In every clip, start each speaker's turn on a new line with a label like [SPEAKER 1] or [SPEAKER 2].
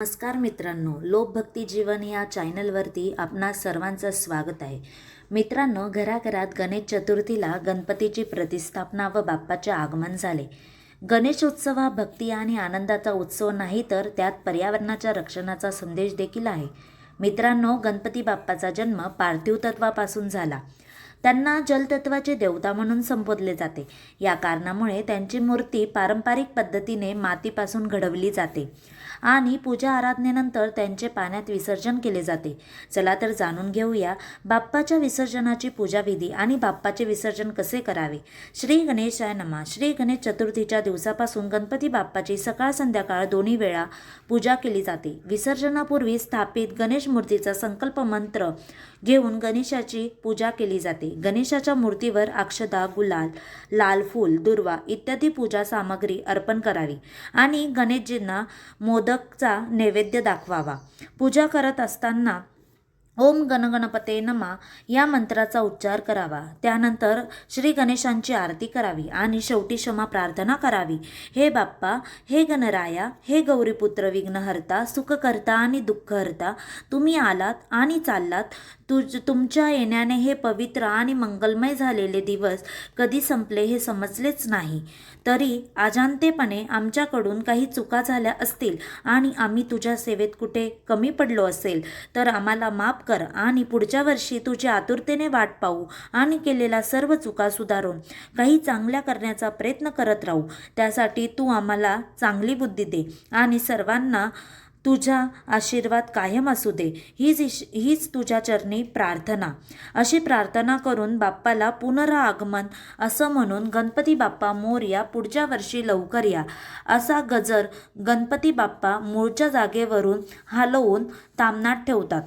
[SPEAKER 1] नमस्कार मित्रांनो लोकभक्ती जीवन या चॅनलवरती आपणा सर्वांचं स्वागत आहे. मित्रांनो घराघरात गणेश चतुर्थीला गणपतीची प्रतिस्थापना व बाप्पाचे आगमन झाले. गणेश उत्सव हा भक्ती आणि आनंदाचा उत्सव नाही तर त्यात पर्यावरणाच्या रक्षणाचा संदेश देखील आहे. मित्रांनो गणपती बाप्पाचा जन्म पार्थिव तत्वापासून झाला. त्यांना जलतत्वाचे देवता म्हणून संबोधले जाते. या कारणामुळे त्यांची मूर्ती पारंपरिक पद्धतीने मातीपासून घडवली जाते आणि पूजा आराधनेनंतर त्यांचे पाण्यात विसर्जन केले जाते. चला तर जाणून घेऊया बाप्पाच्या विसर्जनाची पूजाविधी आणि बाप्पाचे विसर्जन कसे करावे? श्री गणेशाय नमा. श्री गणेश चतुर्थीच्या दिवसापासून गणपती बाप्पाची सकाळ संध्याकाळ दोन्ही वेळा पूजा केली जाते. विसर्जनापूर्वी स्थापित गणेश मूर्तीचा संकल्प मंत्र घेऊन गणेशाची पूजा केली जाते. गणेशाच्या मूर्तीवर अक्षदा गुलाल लाल फूल दुर्वा इत्यादी पूजा सामग्री अर्पण करावी आणि गणेशजींना मोदकचा नैवेद्य दाखवावा. पूजा करत असताना ओम गणगणपते नमा. या मंत्राचा उच्चार करावा. त्यानंतर श्री गणेशांची आरती करावी आणि शेवटी क्षमा प्रार्थना करावी. हे बाप्पा हे गणराया हे गौरीपुत्र विघ्नहर्ता सुखकर्ता आणि दुःखहर्ता तुम्ही आलात आणि चाललात. तुझ तुमच्या येण्याने हे पवित्र आणि मंगलमय झालेले दिवस कधी संपले हे समजलेच नाही. तरी अजांतेपणे आमच्याकडून काही चुका झाल्या असतील आणि आम्ही तुझ्या सेवेत कुठे कमी पडलो असेल तर आम्हाला माफ कर आणि पुढच्या वर्षी तुझी आतुरतेने वाट पाहू आणि केलेल्या सर्व चुका सुधारून काही चांगल्या करण्याचा प्रयत्न करत राहू. त्यासाठी तू आम्हाला चांगली बुद्धी दे आणि सर्वांना तुझा आशीर्वाद कायम असू दे. हीच हीच तुझ्या चरणी प्रार्थना. अशी प्रार्थना करून बाप्पाला पुनरागमन असं म्हणून गणपती बाप्पा मोरया पुढच्या वर्षी लवकर या. असा गजर गणपती बाप्पा मूळच्या जागेवरून हलवून तामनात ठेवतात.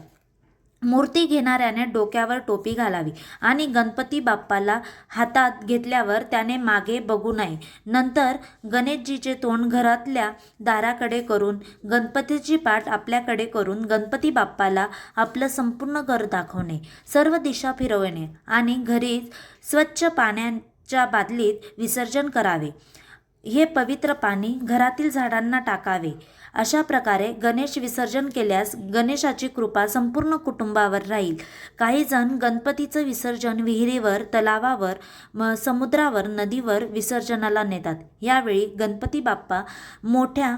[SPEAKER 1] मूर्ती घेणाऱ्याने डोक्यावर टोपी घालावी आणि गणपती बाप्पाला हातात घेतल्यावर त्याने मागे बघू नये. नंतर गणेशजीचे तोंड घरातल्या दाराकडे करून गणपतीची पाठ आपल्याकडे करून गणपती बाप्पाला आपलं संपूर्ण घर दाखवणे सर्व दिशा फिरवणे आणि घरीच स्वच्छ पाण्याच्या बादलीत विसर्जन करावे. हे पवित्र पाणी घरातील झाडांना टाकावे. अशा प्रकारे गणेश विसर्जन केल्यास गणेशाची कृपा संपूर्ण कुटुंबावर राहील. काही जण गणपतीचं विसर्जन विहिरीवर तलावावर म समुद्रावर नदीवर विसर्जनाला नेतात. यावेळी गणपती बाप्पा मोठ्या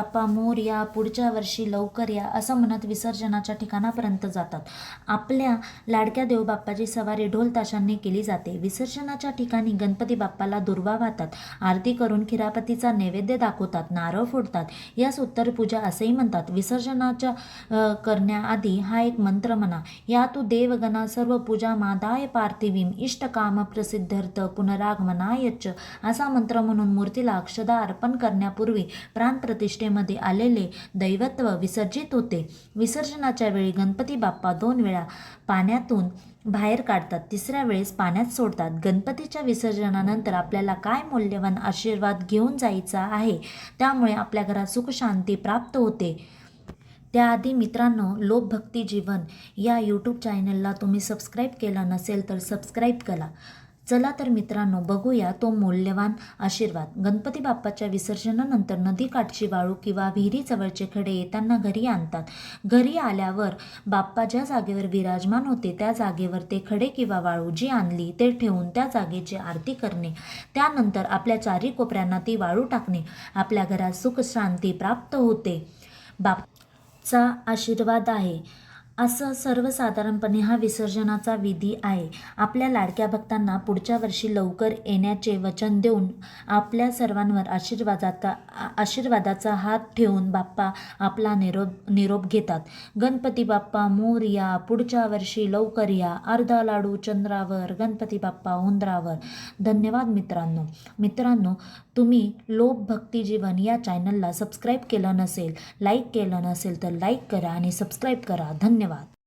[SPEAKER 1] बाप्पा मोर या पुढच्या वर्षी लवकर या असं म्हणत विसर्जनाच्या ठिकाणापर्यंत जातात. आपल्या लाडक्या देवबाप्पाची सवारी ढोल ताशांनी केली जाते. विसर्जनाच्या ठिकाणी गणपती बाप्पाला दुर्वा वाहतात आरती करून खिरापतीचा नैवेद्य दाखवतात नारळ फोडतात. यास उत्तर पूजा असेही म्हणतात. विसर्जनाच्या करण्याआधी हा एक मंत्र म्हणा. या तू देवगणा सर्व पूजा मादाय पार्थिवीम इष्टकाम प्रसिद्ध्यर्थ पुनरागमनायच असा मंत्र म्हणून मूर्तीला अक्षदा अर्पण करण्यापूर्वी प्रतिष्ठेमध्ये आलेले दैवत्व विसर्जित होते. विसर्जनाच्या वेळी गणपती बाप्पा दोन वेळा पाण्यातून बाहेर काढतात तिसऱ्या वेळेस पाण्यात सोडतात. गणपतीच्या विसर्जनानंतर आपल्याला काय मौल्यवान आशीर्वाद घेऊन जायचा आहे? त्यामुळे आपल्या घरात सुखशांती प्राप्त होते. त्याआधी मित्रांनो लोकभक्ती जीवन या यूट्यूब चॅनलला तुम्ही सबस्क्राईब केला नसेल तर सबस्क्राईब करा. चला तर मित्रांनो बघूया तो मौल्यवान आशीर्वाद. गणपती बाप्पाच्या विसर्जनानंतर नदीकाठची वाळू किंवा विहिरीजवळचे खडे येताना घरी आणतात. घरी आल्यावर बाप्पा ज्या जागेवर विराजमान होते त्या जागेवर ते खडे किंवा वाळू जी आणली ते ठेवून त्या जागेची आरती करणे. त्यानंतर आपल्या चारी कोपऱ्यांना ती वाळू टाकणे. आपल्या घरात सुख शांती प्राप्त होते. बापचा आशीर्वाद आहे. असं सर्वसाधारणपणे हा विसर्जनाचा विधी आहे. आपल्या लाडक्या भक्तांना पुढच्या वर्षी लवकर येण्याचे वचन देऊन आपल्या सर्वांवर आशीर्वादाचा आशीर्वादाचा हात ठेवून बाप्पा आपला निरोप निरोप घेतात. गणपती बाप्पा मोर या पुढच्या वर्षी लवकर या अर्धा लाडू चंद्रावर गणपती बाप्पा उंदरावर. धन्यवाद मित्रांनो. मित्रांनो तुम्ही लोभ भक्ती जीवन या चॅनलला सबस्क्राईब केलं नसेल लाईक केलं नसेल तर लाईक करा आणि सबस्क्राईब करा. धन्यवाद. は